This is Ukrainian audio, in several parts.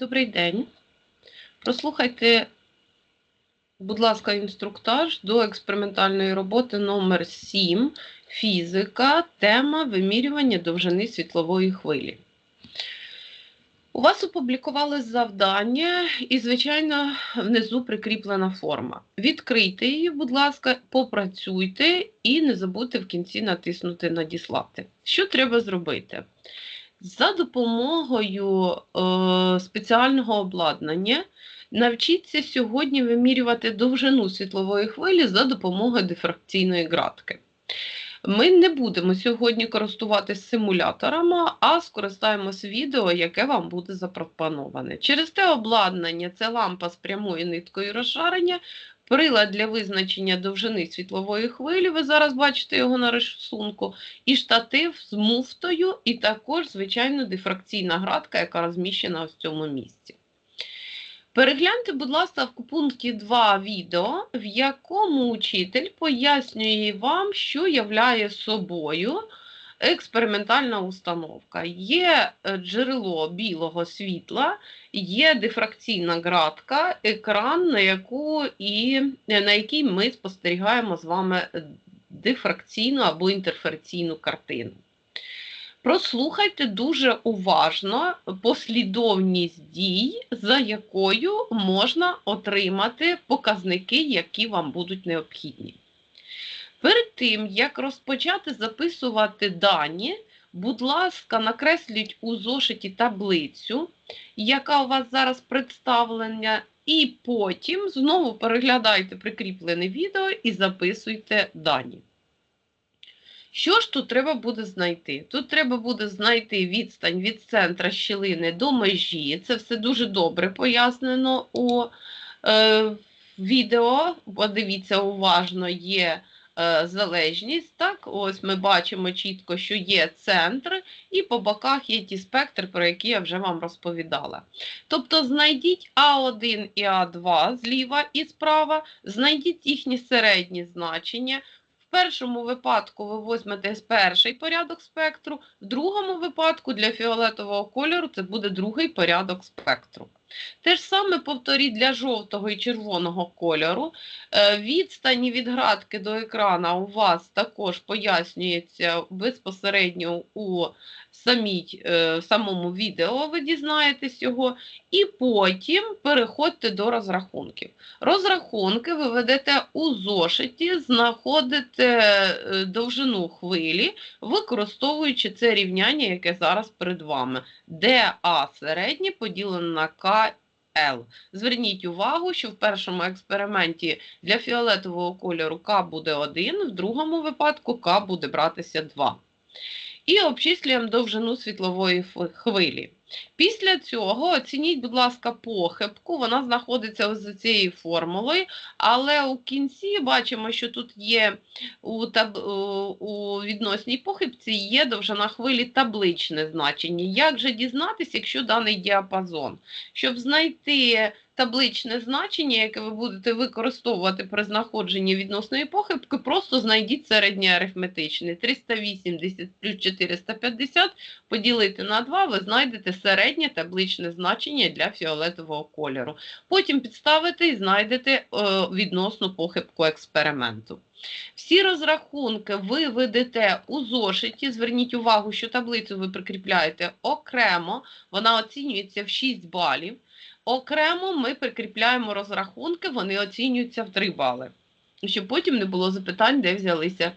Добрий день. Прослухайте, будь ласка, інструктаж до експериментальної роботи номер 7 Фізика. Тема вимірювання довжини світлової хвилі. У вас опублікували завдання, і, звичайно, внизу прикріплена форма. Відкрийте її, будь ласка, попрацюйте і не забудьте в кінці натиснути Надіслати. Що треба зробити? За допомогою е, спеціального обладнання навчіться сьогодні вимірювати довжину світлової хвилі за допомогою дифракційної градки. Ми не будемо сьогодні користуватися симуляторами, а скористаємося відео, яке вам буде запропоноване. Через те обладнання це лампа з прямою ниткою розшарення, прилад для визначення довжини світлової хвилі, ви зараз бачите його на рисунку, і штатив з муфтою, і також, звичайно, дифракційна градка, яка розміщена в цьому місці. Перегляньте, будь ласка, в пункті 2 відео, в якому учитель пояснює вам, що являє собою експериментальна установка. Є е, джерело білого світла, є дифракційна градка, екран, на яку і, на який ми спостерігаємо з вами дифракційну або інтерферційну картину. Прослухайте дуже уважно послідовність дій, за якою можна отримати показники, які вам будуть необхідні. Тим, як розпочати записувати дані, будь ласка, накресліть у зошиті таблицю, яка у вас зараз представлена, і потім знову переглядайте прикріплене відео і записуйте дані. Що ж тут треба буде знайти? Тут треба буде знайти відстань від центра щілини до межі. Це все дуже добре пояснено у е, відео. Подивіться, уважно є залежність. Так, Ось ми бачимо чітко, що є центр, і по боках є ті спектри, про які я вже вам розповідала. Тобто знайдіть А1 і А2 зліва і справа, знайдіть їхні середні значення. В першому випадку ви візьмете перший порядок спектру, в другому випадку для фіолетового кольору це буде другий порядок спектру. Те ж саме повторіть для жовтого і червоного кольору. Е, відстані від градки до екрана у вас також пояснюється безпосередньо у самій, е, самому відео, ви дізнаєтесь його, і потім переходьте до розрахунків. Розрахунки ви ведете у зошиті, знаходите е, довжину хвилі, використовуючи це рівняння, яке зараз перед вами, де А середнє поділено на К. L. Зверніть увагу, що в першому експерименті для фіолетового кольору К буде 1, в другому випадку К буде братися 2 і обчислюємо довжину світлової хвилі. Після цього оцініть, будь ласка, похибку, вона знаходиться за цією формулою, але у кінці бачимо, що тут є у таб... у відносній похибці є довжина хвилі табличне значення. Як же дізнатися, якщо даний діапазон? Щоб знайти табличне значення, яке ви будете використовувати при знаходженні відносної похибки, просто знайдіть середнє арифметичне. 380 плюс 450 поділити на 2, ви знайдете середнє табличне значення для фіолетового кольору. Потім підставите і знайдете е, відносну похибку експерименту. Всі розрахунки ви ведете у зошиті. Зверніть увагу, що таблицю ви прикріпляєте окремо, вона оцінюється в 6 балів. Окремо ми прикріпляємо розрахунки, вони оцінюються в 3 бали. Щоб потім не було запитань, де взялися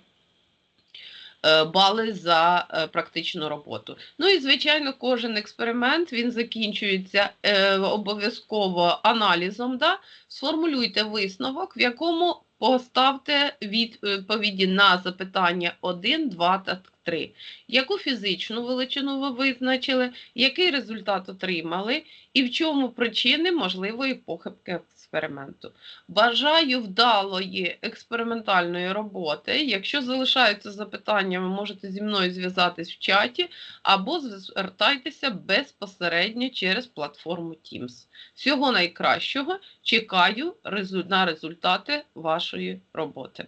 е, бали за е, практичну роботу. Ну і, звичайно, кожен експеримент він закінчується е, обов'язково аналізом. Да? Сформулюйте висновок, в якому поставте відповіді на запитання 1, 2 та 3. Яку фізичну величину ви визначили, який результат отримали, і в чому причини можливої похибки експерименту? Бажаю вдалої експериментальної роботи. Якщо залишаються запитання, ви можете зі мною зв'язатись в чаті або звертайтеся безпосередньо через платформу Teams. Всього найкращого чекаю на результати вашої роботи.